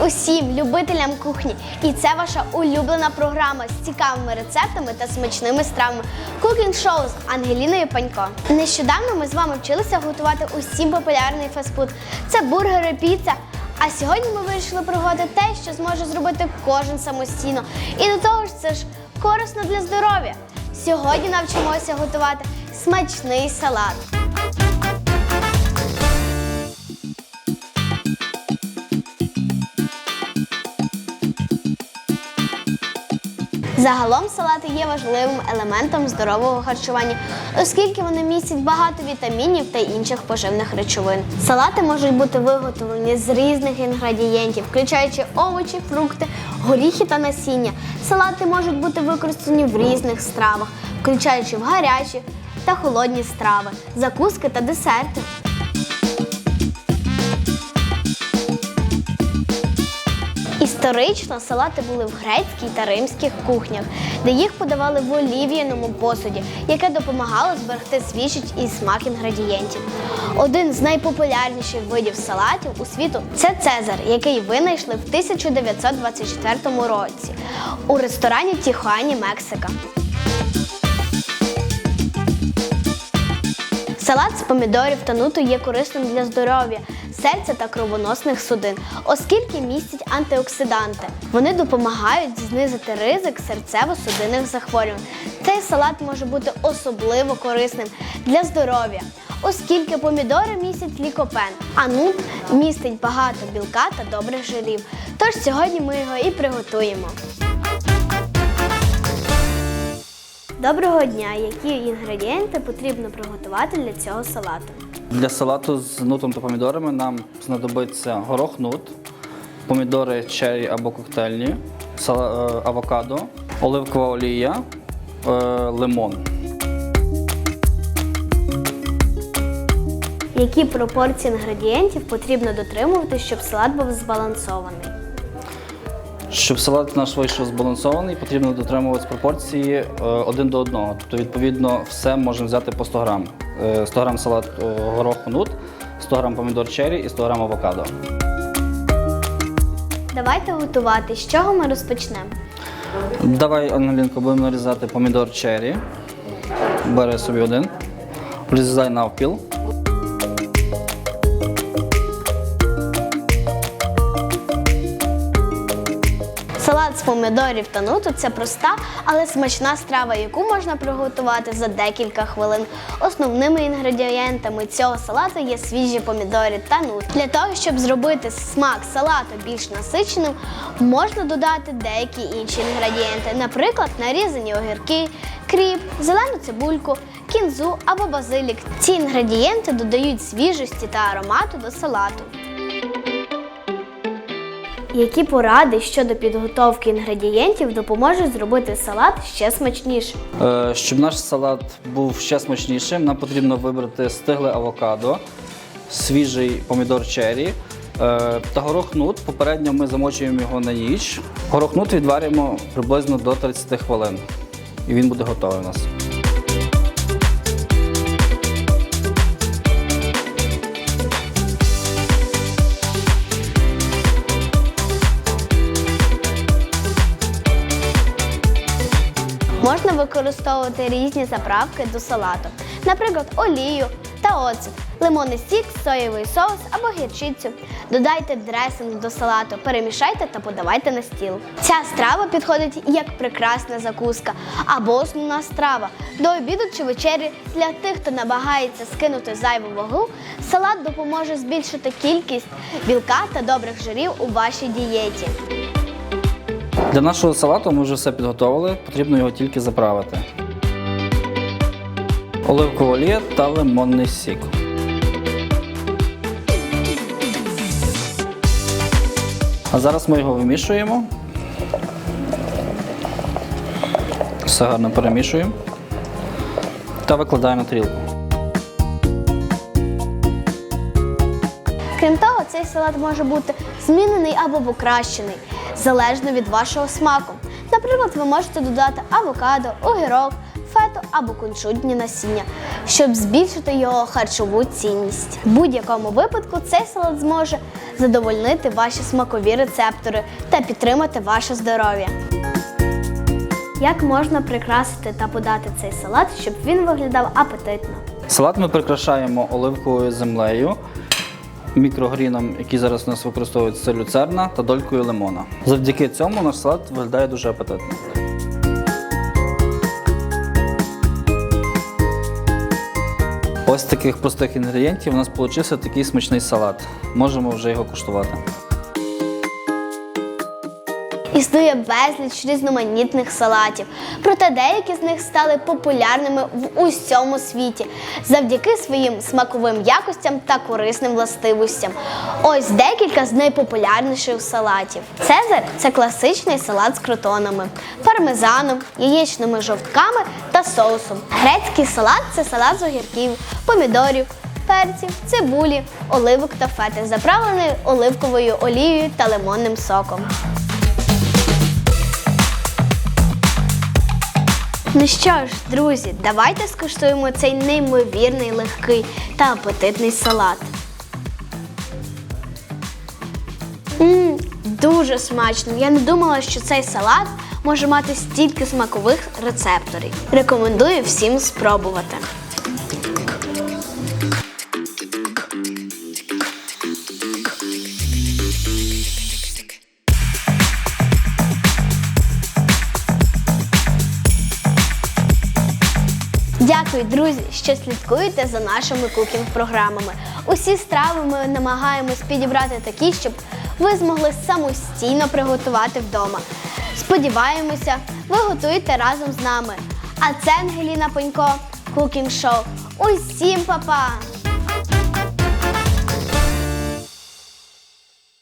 усім любителям кухні! І це ваша улюблена програма з цікавими рецептами та смачними стравами Cooking Show з Ангеліною Панько. Нещодавно ми з вами вчилися готувати усім популярний фастфуд. Це бургери, піца. А сьогодні ми вирішили приготувати те, що зможе зробити кожен самостійно. І до того ж, це ж корисно для здоров'я. Сьогодні навчимося готувати смачний салат. Загалом салати є важливим елементом здорового харчування, оскільки вони містять багато вітамінів та інших поживних речовин. Салати можуть бути виготовлені з різних інгредієнтів, включаючи овочі, фрукти, горіхи та насіння. Салати можуть бути використані в різних стравах, включаючи в гарячі та холодні страви, закуски та десерти. Історично салати були в грецькій та римських кухнях, де їх подавали в олів'яному посуді, яке допомагало зберегти свіжість і смак інгредієнтів. Один з найпопулярніших видів салатів у світу це Цезар, який винайшли в 1924 році у ресторані Тіхуані, Мексика. Салат з помідорів та нуту є корисним для здоров'я, серця та кровоносних судин, оскільки містять антиоксиданти. Вони допомагають знизити ризик серцево-судинних захворювань. Цей салат може бути особливо корисним для здоров'я, оскільки помідори містять лікопен, а нут містить багато білка та добрих жирів. Тож сьогодні ми його і приготуємо. Доброго дня! Які інгредієнти потрібно приготувати для цього салату? Для салату з нутом та помідорами нам знадобиться горох нут, помідори черрі або коктейльні, е, авокадо, оливкова олія, е, лимон. Які пропорції інгредієнтів потрібно дотримувати, щоб салат був збалансований? Щоб салат наш вийшов збалансований, потрібно дотримуватися пропорції е, один до одного. Тобто, відповідно, все можемо взяти по 100 грам. Е, 100 грам салат е, гороху нут, 100 грам помідор черрі і 100 грам авокадо. Давайте готувати. З чого ми розпочнемо? Давай, Ангелінко, будемо нарізати помідор черрі. Бери собі один. Розрізай навпіл. Салат з помідорів та нуту це проста, але смачна страва, яку можна приготувати за декілька хвилин. Основними інгредієнтами цього салату є свіжі помідори та нут. Для того, щоб зробити смак салату більш насиченим, можна додати деякі інші інгредієнти, наприклад, нарізані огірки, кріп, зелену цибульку, кінзу або базилік. Ці інгредієнти додають свіжості та аромату до салату. Які поради щодо підготовки інгредієнтів допоможуть зробити салат ще смачнішим? Е, Щоб наш салат був ще смачнішим, нам потрібно вибрати стигле авокадо, свіжий помідор черрі е, та горох нут. Попередньо ми замочуємо його на ніч. Горох нут відварюємо приблизно до 30 хвилин. І він буде готовий у нас. Використовувати різні заправки до салату, наприклад, олію та оцет, лимонний сік, соєвий соус або гірчицю. Додайте дресинг до салату, перемішайте та подавайте на стіл. Ця страва підходить як прекрасна закуска або основна страва. До обіду чи вечері для тих, хто намагається скинути зайву вагу, салат допоможе збільшити кількість білка та добрих жирів у вашій дієті. Для нашого салату ми вже все підготовили, потрібно його тільки заправити. Оливкова олія та лимонний сік. А зараз ми його вимішуємо. Все гарно перемішуємо та викладаємо на тарілку. Крім того, цей салат може бути змінений або покращений, залежно від вашого смаку. Наприклад, ви можете додати авокадо, огірок, фету або кунжутні насіння, щоб збільшити його харчову цінність. В будь-якому випадку цей салат зможе задовольнити ваші смакові рецептори та підтримати ваше здоров'я. Як можна прикрасити та подати цей салат, щоб він виглядав апетитно? Салат ми прикрашаємо оливковою землею, мікрогріном, який зараз у нас використовується це люцерна та долькою лимона. Завдяки цьому наш салат виглядає дуже апетитно. Ось таких простих інгредієнтів у нас вийшов такий смачний салат. Можемо вже його куштувати. Існує безліч різноманітних салатів, проте деякі з них стали популярними в усьому світі завдяки своїм смаковим якостям та корисним властивостям. Ось декілька з найпопулярніших салатів. Цезар це класичний салат з кротонами, пармезаном, яєчними жовтками та соусом. Грецький салат це салат з огірків, помідорів, перців, цибулі, оливок та фети, заправлений оливковою олією та лимонним соком. Ну що ж, друзі, давайте скуштуємо цей неймовірний легкий та апетитний салат. Мм, дуже смачно. Я не думала, що цей салат може мати стільки смакових рецепторів. Рекомендую всім спробувати. Дякую, друзі, що слідкуєте за нашими кукінг-програмами. Усі страви ми намагаємось підібрати такі, щоб ви змогли самостійно приготувати вдома. Сподіваємося, ви готуєте разом з нами. А це Ангеліна Пенько, Кукінг Шоу. Усім па-па!